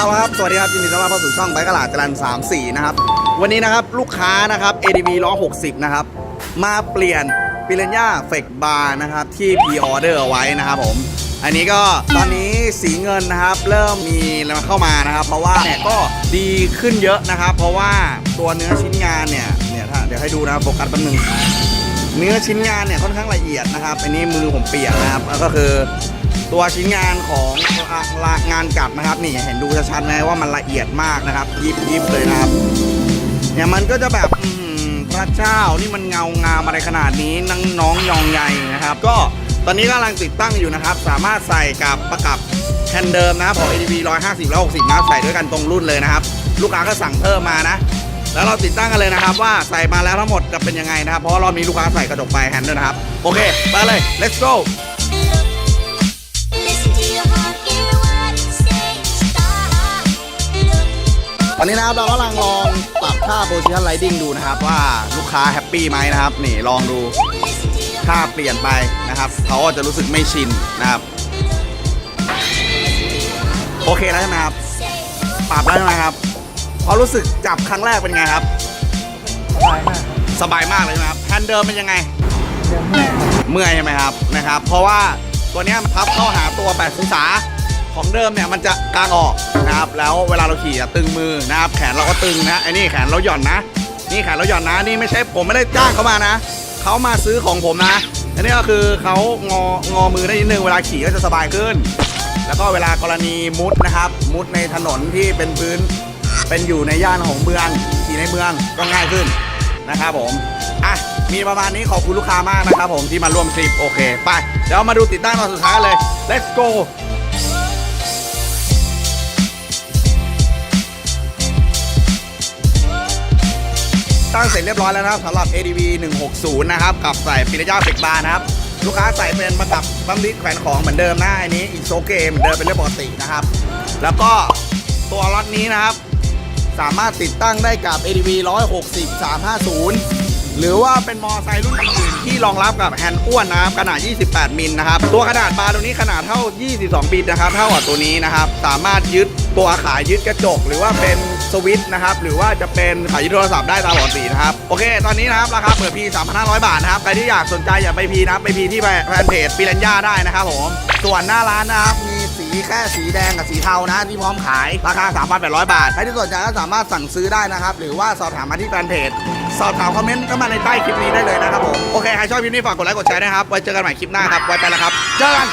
เอาละครับสวัสดีครับยินดีต้อนรับเข้าสู่ช่องไบกระลาดจรัน34 นะครับ วันนี้นะครับลูกค้านะครับ ADV 160 นะครับ มาเปลี่ยนปิเรนย่าเฟกบาร์นะครับ ที่พีออเดอร์ไว้นะครับผม อันนี้ก็ตอนนี้สีเงินนะครับ เริ่มมีมาเข้ามานะครับ เพราะว่าเนี่ยก็ดีขึ้นเยอะนะครับ เพราะว่าตัวเนื้อชิ้นงานเนี่ยเนี่ยถ้าเดี๋ยวให้ดูนะโฟกัสแป๊บนึงเนื้อชิ้นงานเนี่ยค่อนข้างละเอียดนะครับ อันนี้มือผมเปียกนะครับ ก็คือ ตัวชิ้นงานของงานกัดนะครับ นี่เห็นดูชัดๆไหมว่ามันละเอียดมากนะครับ ยิบยิบเลยนะครับเนี่ยมันก็จะแบบพระเจ้านี่มันเงางามอะไรขนาดนี้นังน้องยองใหญ่นะครับ ก็ตอนนี้กำลังติดตั้งอยู่นะครับ สามารถใส่กับประกับแฮนด์เดิมนะครับของ ADV 150 160 นะครับใส่ด้วยกันตรงรุ่นเลยนะครับ ลูกค้าก็สั่งเพิ่มมานะ แล้วเราติดตั้งกันเลยนะครับ ว่าใส่มาแล้วทั้งหมดจะเป็นยังไงนะครับ เพราะว่ารอบนี้ลูกค้าใส่กระจกไฟแฮนด์ด้วยนะครับ โอเค ไปเลย let's go ตอนนี้นะครับเรากำลังลองปรับค่า position lighting ดูนะครับ ว่าลูกค้าแฮปปี้ไหมนะครับ นี่ลองดู Listen to your ถ้าเปลี่ยนไปนะครับเขาก็จะรู้สึกไม่ชินนะครับ โอเคแล้วใช่ไหมครับ say. ปรับแล้วใช่ไหมครับพอรู้สึกจับครั้งแรกเป็นไงครับ สบายมากครับสบายมากเลยใช่ไหมครับแฮนด์เดิมเป็นยังไงเรื่องแม่ครับเมื่อยใช่ไหมครับนะครับ เพราะว่าตัวเนี้ยมันพับเข้าหาตัว8องศา ของเดิมเนี่ยมันจะกางออกนะครับ แล้วเวลาเราขี่อะตึงมือนะครับ แขนเราก็ตึงนะไอ้นี่แขนเราหย่อนนะ นี่แขนเราหย่อนนะ นี่ไม่ใช่ผมไม่ได้จ้างเขามานะเขามาซื้อของผมนะ อันนี้ก็คือเขางองอมือได้นิดนึงเวลาขี่ก็จะสบายขึ้น แล้วก็เวลากรณีมุดนะครับ มุดในถนนที่เป็นพื้น เป็นอยู่ในย่านของเมืองขี่ในเมืองก็ง่ายขึ้นนะครับผมอะมีประมาณนี้ขอบคุณลูกค้ามากนะครับผมที่มาร่วมทริปโอเค ไป เดี๋ยวมาดูติดตั้งตอนสุดท้ายเลย let's go ตั้งเสร็จเรียบร้อยแล้วนะครับสำหรับ ADV 160 นะครับ กับใส่ปิรย่าเฟกบาร์นะครับ ลูกค้าใส่เป็นประกับบัมลิสแขวนของเหมือนเดิมนะอันนี้อีโซเกมเหมือนเดิมเป็นเรื่องปกตินะครับ แล้วก็ตัวล็อตนี้นะครับ สามารถติดตั้งได้กับ ADV 160 350 หรือว่าเป็นมอไซค์รุ่นอื่นๆที่รองรับกับแฮนด์อ้วนนะครับขนาด 28 มิลนะครับ ตัวขนาดบาร์ตัวนี้ขนาดเท่า 22 บิตนะครับ เท่ากับตัวนี้นะครับ สามารถยึดตัวขายึดกระจกหรือว่าเป็น สวิตนะครับ หรือว่าจะเป็นขายึดโทรศัพท์ได้ตามปกตินะครับ โอเค ตอนนี้นะครับ ราคาเปิดพี3,500 บาทนะครับ ใครที่อยากสนใจอย่าไปพีนะไปพีที่แฟนเพจปิรัญญาได้นะครับผม ส่วนหน้าร้านนะครับ มีสีแค่สีแดงกับสีเทานะที่พร้อมขายราคา 3,800 บาท ใครที่สนใจก็สามารถสั่งซื้อได้นะครับ หรือว่าสอบถามมาที่แฟนเพจ สอบถามคอมเมนต์เข้ามาในใต้คลิปนี้ได้เลยนะครับผม โอเค ใครชอบคลิปนี้ฝากกดไลค์กดแชร์นะครับ ไว้เจอกันใหม่คลิปหน้าครับ ไว้ไปแล้วครับ เจอกัน